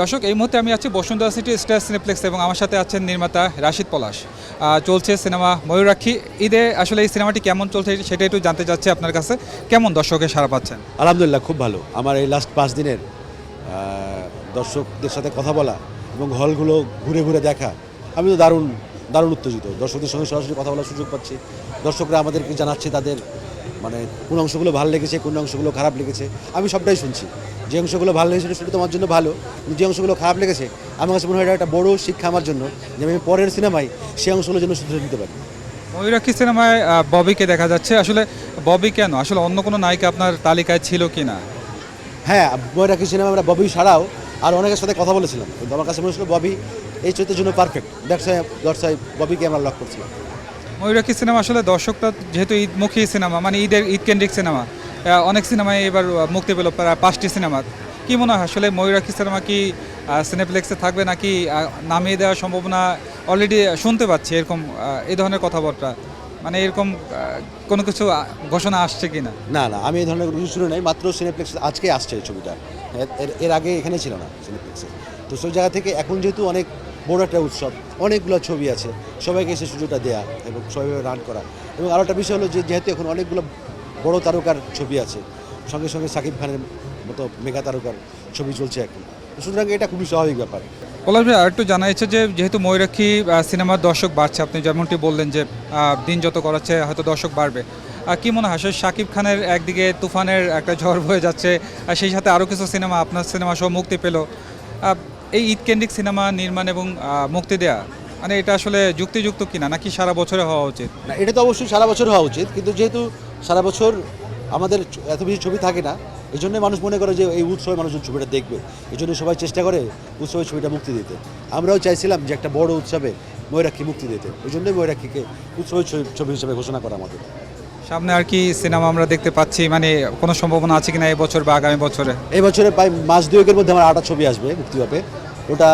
দর্শক, এই মুহূর্তে আমি আছি বসুন্ধরা সিটি স্টার সিনেপ্লেক্স এবং আমার সাথে আছেন নির্মাতা রাশিদ পলাশ। চলছে সিনেমা ময়ূরাক্ষী। ঈদে আসলে এই সিনেমাটি কেমন চলছে সেটা একটু জানতে চাচ্ছি আপনার কাছে। কেমন দর্শকের সারা পাচ্ছেন? আলহামদুলিল্লাহ, খুব ভালো। আমার এই লাস্ট পাঁচ দিনের দর্শকদের সাথে কথা বলা এবং হলগুলো ঘুরে ঘুরে দেখা, আমি তো দারুণ দারুণ উত্তেজিত। দর্শকদের সঙ্গে সরাসরি কথা বলার সুযোগ পাচ্ছি। দর্শকরা আমাদেরকে জানাচ্ছে তাদের মানে কোন অংশগুলো ভালো লেগেছে কোন অংশগুলো খারাপ লেগেছে আমি সবটাই শুনছি। যে অংশগুলো ভালো লেগেছে সেটা তোমার জন্য ভালো যে অংশগুলো খারাপ লেগেছে আমার কাছে মনে হয় এটা একটা বড় শিক্ষা আমার জন্য যে আমি পরের সিনেমায় সেই অংশগুলোর জন্য শুধরে নিতে পারি। ময়ূরাক্ষী সিনেমায় ববিকে দেখা যাচ্ছে। আসলে ববি কেন? আসলে অন্য কোনো নায়িকা আপনার তালিকায় ছিল কি না? হ্যাঁ বইরাখি সিনেমা আমরা ববি ছাড়াও আর অনেকের সাথে কথা বলেছিলাম। কিন্তু আমার কাছে মনে হচ্ছিল ববি এই চরিত্রের জন্য পারফেক্ট দর্শাই দর্শাই ববিকে আমরা লক করছিলাম। ময়ূরাক্ষী সিনেমা আসলে দর্শকটা যেহেতু ঈদমুখী সিনেমা মানে ঈদের ঈদ কেন্দ্রিক সিনেমা অনেক সিনেমায় এবার মুক্তি পেল পাঁচটি সিনেমা। কি মনে হয়, আসলে ময়ূরাক্ষী সিনেমা কি সিনেপ্লেক্সে থাকবে নাকি নামিয়ে দেওয়ার সম্ভাবনা অলরেডি শুনতে পাচ্ছি এরকম এই ধরনের কথাবার্তা? মানে এরকম কোনো কিছু ঘোষণা আসছে কি না না না আমি এই ধরনের কিছু শুনে নাই, মাত্র সিনেপ্লেক্স আজকে আসছে এই ছবিটা। এর- আগে এখানে ছিল না সিনেপ্লেক্সে তো সেই জায়গা থেকে এখন যেহেতু অনেক বড় একটা উৎসব। অনেকগুলো ছবি আছে। সবাইকে এসে সুযোগটা দেয়া এবং সবাইভাবে রান করা। এবং আরও একটা বিষয় হলো যে, যেহেতু এখন অনেকগুলো বড় তারকার ছবি আছে, সঙ্গে সঙ্গে সাকিব খানের মতো মেগা তারকার ছবি চলছে এখন। সুতরাং এটা খুবই স্বাভাবিক ব্যাপার। পলাশ ভাই, আরেকটু জানা যাচ্ছে যে, যেহেতু ময়ূরাক্ষী সিনেমার দর্শক বাড়ছে, আপনি যেমনটি বললেন যে দিন যত করাচ্ছে, হয়তো দর্শক বাড়বে। আর কি মনে হয় শাকিব খানের একদিকে তুফানের একটা ঝড় বয়ে যাচ্ছে, আর সেই সাথে আরও কিছু সিনেমা, আপনার সিনেমা সহ মুক্তি পেল। এই ঈদ কেন্দ্রিক সিনেমা নির্মাণ এবং মুক্তি দেয়া মানে এটা আসলে যুক্তিযুক্ত কিনা? নাকি সারা বছরে হওয়া উচিত? না এটা তো অবশ্যই সারা বছর হওয়া উচিত কিন্তু যেহেতু সারা বছর আমাদের এত বেশি ছবি থাকে না এই জন্যই মানুষ মনে করে যে এই উৎসবে মানুষজন ছবিটা দেখবে। এই জন্য সবাই চেষ্টা করে উৎসবে ছবিটা মুক্তি দিতে। আমরাও চাইছিলাম যে একটা বড় উৎসবে ময়ূরাক্ষী মুক্তি দিতে। ওই জন্যই ময়ূরাক্ষীকে উৎসবের ছবি- ছবি হিসেবে ঘোষণা করা আমাদের। সামনে আর কি সিনেমা আমরা দেখতে পাচ্ছি মানে কোনো সম্ভাবনা আছে কিনা এই বছর বা আগামী বছরে? এই বছরে প্রায় মাস দুয়েকের মধ্যে আমার আটা ছবি আসবে মুক্তি পাবে ওটা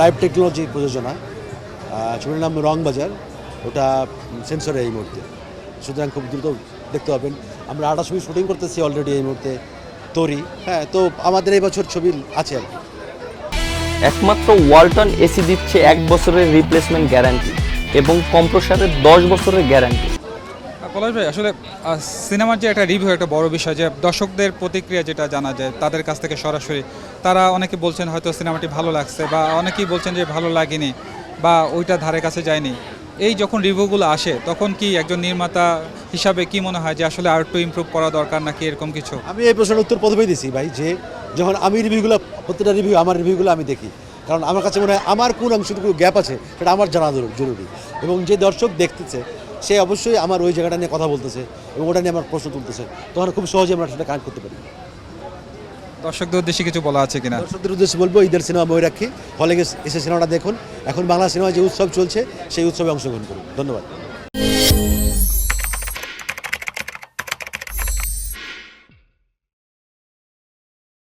লাইভ টেকনোলজি প্রযোজনা। ছবির নাম রংবাজার ওটা সেন্সরে এই মুহূর্তে। সুতরাং খুব দ্রুত দেখতে পাবেন। আমরা আটা ছবি শুটিং করতেছি অলরেডি এই মুহূর্তে। তরি। হ্যাঁ তো আমাদের এই বছর ছবি আছে আর একমাত্র ওয়ালটন এসি দিচ্ছে এক বছরের রিপ্লেসমেন্ট গ্যারান্টি এবং কম্প্রসারের দশ বছরের গ্যারান্টি পলাশ ভাই, আসলে সিনেমার যে একটা রিভিউ একটা বড় বিষয়, যে দর্শকদের প্রতিক্রিয়া যেটা জানা যায়, তাদের কাছ থেকে সরাসরি, তারা অনেকে বলছেন হয়তো সিনেমাটি ভালো লাগছে, বা অনেকেই বলছেন যে ভালো লাগেনি, বা ওইটা ধারে কাছে যায়নি। এই যখন রিভিউগুলো আসে, তখন কি একজন নির্মাতা হিসাবে কি মনে হয় যে আসলে আর একটু ইমপ্রুভ করা দরকার, নাকি এরকম কিছু? আমি এই প্রশ্নের উত্তর প্রথমেই দিছি ভাই, যে যখন আমি রিভিউগুলো প্রত্যেকটা রিভিউ আমার রিভিউগুলো আমি দেখি। কারণ আমার কাছে মনে হয় আমার কোন অংশটুকু গ্যাপ আছে, সেটা আমার জানা জরু- জরুরি। এবং যে দর্শক দেখতেছে সে অবশ্যই আমার ওই জায়গাটা নিয়ে কথা বলতেছে এবং ওটা নিয়ে আমার প্রশ্ন তুলতেছে। তখন খুব সহজে আমরা সেটা কানেক্ট করতে পারি। দর্শকদের উদ্দেশ্যে কিছু বলা আছে কিনা? দর্শকদের উদ্দেশ্যে বলব ঈদের সিনেমা ময়ূরাক্ষী। হলে এসে সিনেমাটা দেখুন। এখন বাংলা সিনেমায় যে উৎসব চলছে সেই উৎসবে অংশগ্রহণ করুন। ধন্যবাদ।